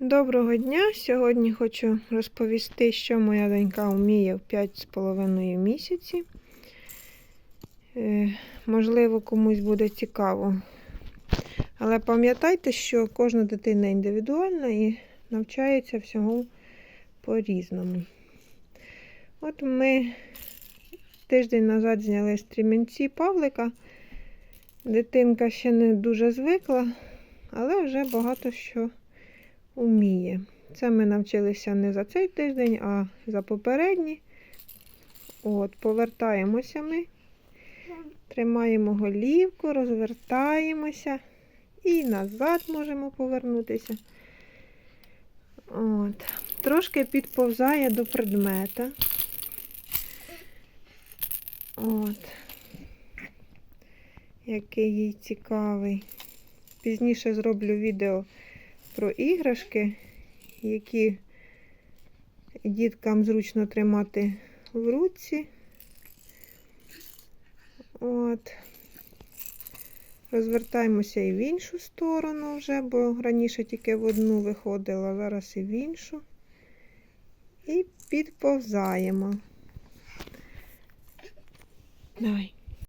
Доброго дня! Сьогодні хочу розповісти, що моя донька вміє в 5,5 місяці. Е, Можливо, комусь буде цікаво. Але пам'ятайте, що кожна дитина індивідуальна і навчається всього по-різному. От ми тиждень назад зняли стрімінці Павлика. Дитинка ще не дуже звикла, але вже багато що вміє. Це ми навчилися не за цей тиждень, а за попередній. От, повертаємося ми, тримаємо голівку, розвертаємося і назад можемо повернутися. От. Трошки підповзає до предмета. От. Який їй цікавий. Пізніше зроблю відео про іграшки, які діткам зручно тримати в руці. От. Розвертаємося і в іншу сторону вже, бо раніше тільки в одну виходила, зараз і в іншу. І підповзаємо. Давай.